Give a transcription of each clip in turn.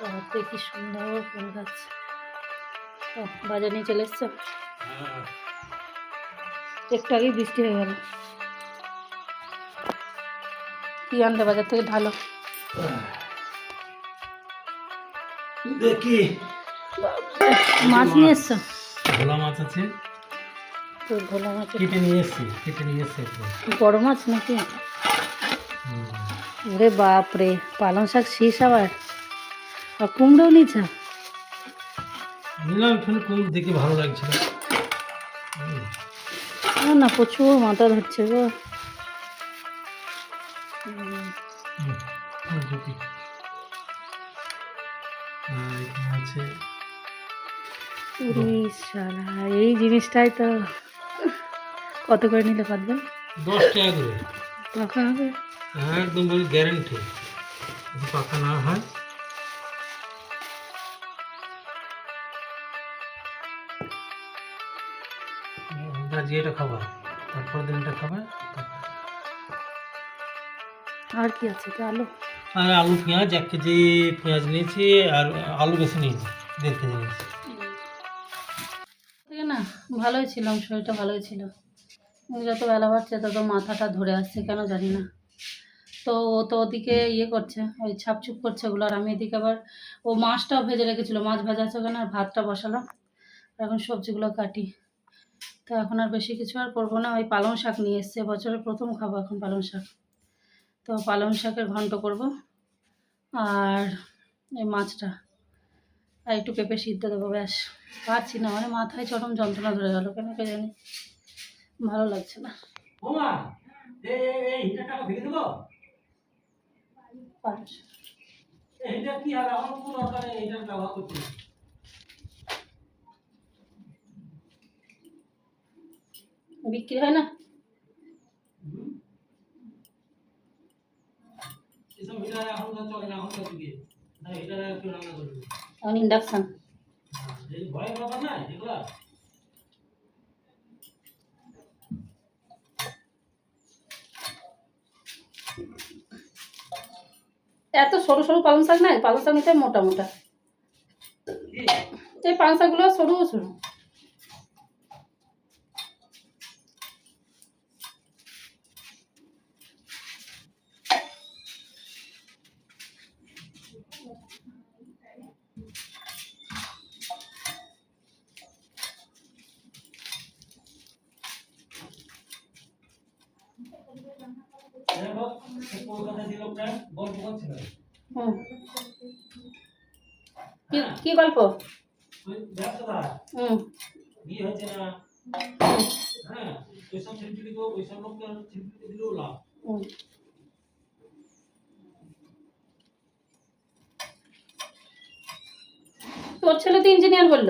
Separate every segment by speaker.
Speaker 1: কি সুন্দর ফুল গাছ। ও বাজার নিয়ে চলে এসছো? একটু আগেই বৃষ্টি হয়ে গেল। কি আনলে বাজার থেকে ঢালো?
Speaker 2: দেখি
Speaker 1: মাছ নিয়ে এসছো?
Speaker 2: ভোলা মাছ আছে।
Speaker 1: তো ভোলা মাছ
Speaker 2: কেটে নিয়ে এসছি কেটে নিয়ে এসছি
Speaker 1: বড় মাছ নাকি? ওরে বাপরে পালং শাক শীষ আবার? আর কুমড়োও নিচ্ছ
Speaker 2: নিলাম এখানে কুমড়ো দেখে ভালো লাগছিল হুম।
Speaker 1: না না প্রচুর মাথা ধরছে গো। এই জিনিসটাই তো। কত করে নিলে পারবেন
Speaker 2: দশ টাকা করে।
Speaker 1: পাকা হবে।
Speaker 2: একদম বলি গ্যারেন্টি পাকা না হয় আজকে এটা খাবা তারপর দিন এটা খাবে
Speaker 1: আর কি আছে? তো আলু।
Speaker 2: আর আলু পেঁয়াজ এক কেজি পেঁয়াজ নিয়েছি আর আলু বেশি নিয়েছি দেড় কেজি নিয়েছি।
Speaker 1: না ভালোই ছিলাম শরীরটা ভালোই ছিল। যত বেলা বাড়ছে তত মাথাটা ধরে আসছে কেন জানি না। তো ও তো ওদিকে ইয়ে করছে ওই ছাপছুপ করছে ওগুলো আর আমি এদিকে আবার ও মাছটাও ভেজে রেখেছিল মাছ ভাজা আছে ওখানে আর ভাতটা বসালাম। এখন সবজিগুলো কাটি। তো এখন আর বেশি কিছু আর করব না। ওই পালং শাক নিয়ে এসছে। বছরের প্রথম খাব এখন পালং শাক। তো পালং শাকের ঘন্ট করব। আর এই মাছটা। আর একটু পেঁপে সিদ্ধ দেবো ব্যাস। পারছি না। মানে মাথায় চরম যন্ত্রণা ধরে গেল কেন কে জানি? ভালো লাগছে না। পালং শাক।
Speaker 2: কি হবে আমার কোনো দরকার নেই? ব্যবহার করতে
Speaker 1: বিক্রি হয় না
Speaker 2: এসব হিটার এখন তো চলে না এখন তো দিকে না হিটারে একটু রান্না
Speaker 1: হয় ইন্ডাকশান
Speaker 2: ব্যাপার না এগুলা।
Speaker 1: এত সরু সরু পালং শাক নাই? পালং শাক নিতে মোটা মোটা? এই পালং শাকগুলো সরু সরু।
Speaker 2: দেখো, কলকাতা যে লোকটা গল্প? করছিল
Speaker 1: কি গল্প
Speaker 2: ব্যবসাটা বিয়ে হচ্ছে না? হ্যাঁ ওইসব ছেলেপিলিকে ওইসব লোককে ছেলেপিলিকে দিলেও লাভ।
Speaker 1: তোর ছেলে তো ইঞ্জিনিয়ার বলল।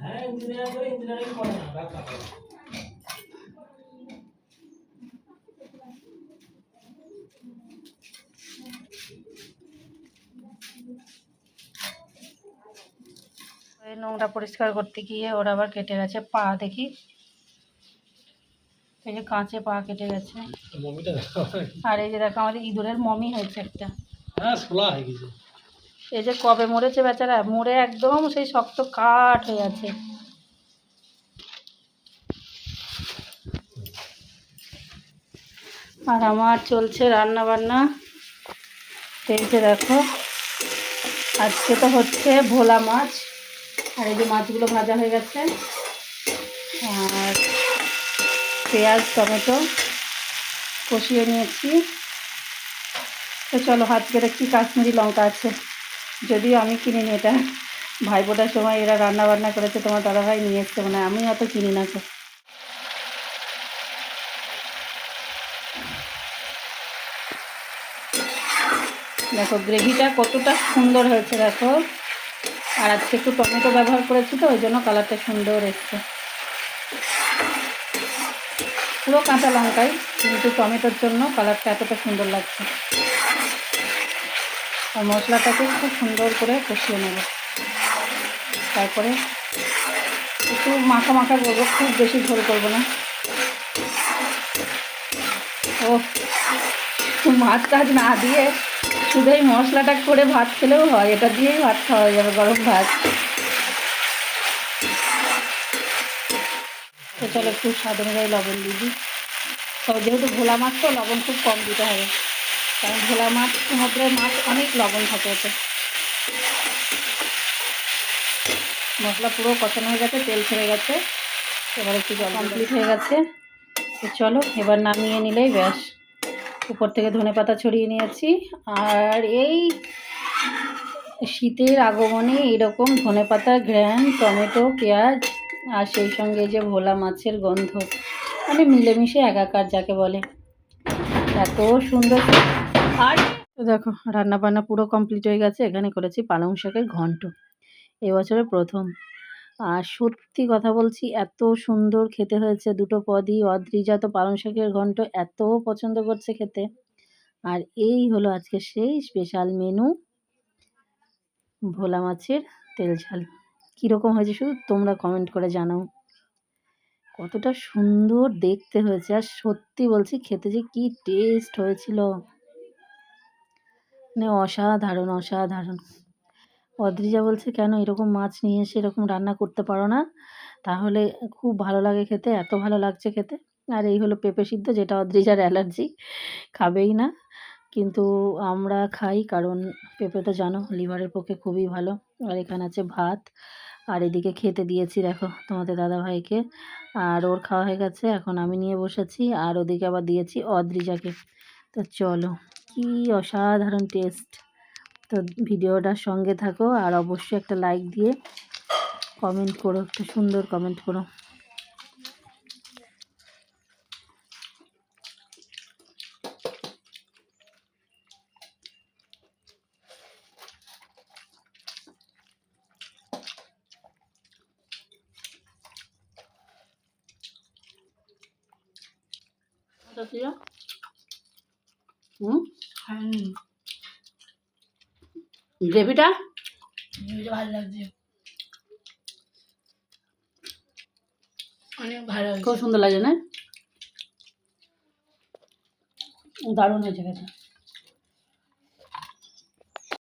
Speaker 2: হ্যাঁ ইঞ্জিনিয়ার করে ইঞ্জিনিয়ারিং করে না ব্যবসা করে
Speaker 1: নোংরা পরিষ্কার করতে গিয়ে ওরা আবার কেটে গেছে পা দেখি। এই যে কাঁচে পা কেটে গেছে। আর এই যে দেখো আমাদের ইঁদুরের মমি হয়েছে একটা।
Speaker 2: হ্যাঁ
Speaker 1: এই যে কবে মরেছে বেচারা মরে একদম সেই শক্ত কাঠ হয়ে আছে। আর আমার চলছে রান্না বান্না এই যে দেখো আজকে তো হচ্ছে ভোলা মাছ। আর এই যে মাছগুলো ভাজা হয়ে গেছে। আর পেঁয়াজ, টমেটো কষিয়ে নিয়েছি। তো চলো হাত করে একটি কাশ্মীরি লঙ্কা আছে। যদিও আমি কিনিনি, এটা ভাইফোঁটার সময় এরা রান্না বান্না করেছে, তোমার দাদাভাই নিয়ে এসছে মানে আমি অত কিনি না তো। দেখো, গ্রেভিটা কতটা সুন্দর হয়েছে, দেখো। আর আজকে একটু টমেটো ব্যবহার করেছি তো, ওই জন্য কালারটা সুন্দর এসছে। পুরো কাঁচা লঙ্কাই, কিন্তু টমেটোর জন্য কালারটা এতটা সুন্দর লাগছে। আর মশলাটাকে খুব সুন্দর করে কষিয়ে নেব। তারপরে একটু মাখা মাখা করব, খুব বেশি ঝোল করব না। ও মাছ টাছ না দিয়ে শুধু এই মশলাটা করে ভাত খেলেও হয় এটা দিয়েই ভাত খাওয়া যাবে গরম ভাত। তো চলো একটু স্বাদ অনুযায়ী লবণ দিয়ে দিই। তো যেহেতু ভোলা মাছ তো লবণ খুব কম দিতে হবে। কারণ ভোলা মাছ সমুদ্রের মাছ অনেক লবণ থাকে ওতে মশলা পুরো কষানো হয়ে গেছে তেল ছেড়ে গেছে। এবার একটু জল কমপ্লিট হয়ে গেছে। তো চলো এবার নামিয়ে নিলেই ব্যাস। উপর থেকে ধনে পাতা ছড়িয়ে নিয়েছি। আর এই শীতের আগমনে এইরকম ধনে পাতা, ঘ্রাণ, টমেটো, পেঁয়াজ আর সেই সঙ্গে যে ভোলা মাছের গন্ধ মানে মিলেমিশে একাকার যাকে বলে। এত সুন্দর। আর তো দেখো রান্না বান্না পুরো কমপ্লিট হয়ে গেছে। এখানে করেছি পালং শাকের ঘন্ট। এবছরের প্রথম। আর সত্যি কথা বলছি, এত সুন্দর খেতে হয়েছে দুটো পদই। অদ্রিজা তো পালং শাকের ঘন্ট এত পছন্দ করছে খেতে। আর এই হলো আজকে সেই স্পেশাল মেনু ভোলা মাছের তেল ঝাল। কীরকম হয়েছে শুধু তোমরা কমেন্ট করে জানাও। কতটা সুন্দর দেখতে হয়েছে। আর সত্যি বলছি খেতে যে কি টেস্ট হয়েছিল। মানে অসাধারণ অসাধারণ। অদ্রিজা বলছে, কেন এরকম মাছ নিয়ে এসে এরকম রান্না করতে পারো না? তাহলে খুব ভালো লাগে খেতে, এত ভালো লাগছে খেতে। আর এই হলো পেঁপে সিদ্ধ, যেটা অদ্রিজার অ্যালার্জি, খাবেই না। কিন্তু আমরা খাই, কারণ পেঁপে তো জানো, লিভারের পক্ষে খুবই ভালো। আর এখানে আছে ভাত, আর এদিকে খেতে দিয়েছি, দেখো, তোমাদের দাদা ভাইকে আর ওর খাওয়া হয়ে গেছে, এখন আমি নিয়ে বসেছি, আর ওদিকে আবার দিয়েছি অদ্রিজাকে। তো চলো, কি অসাধারণ টেস্ট। তো ভিডিওটার সঙ্গে থাকো আর অবশ্যই একটা লাইক দিয়ে কমেন্ট করো একটা সুন্দর কমেন্ট করো। হুম? গ্রেভিটা?
Speaker 3: ভালো লাগছে। অনেক ভালো
Speaker 1: খুব সুন্দর লাগে না? দারুণ হয়েছে খেতে।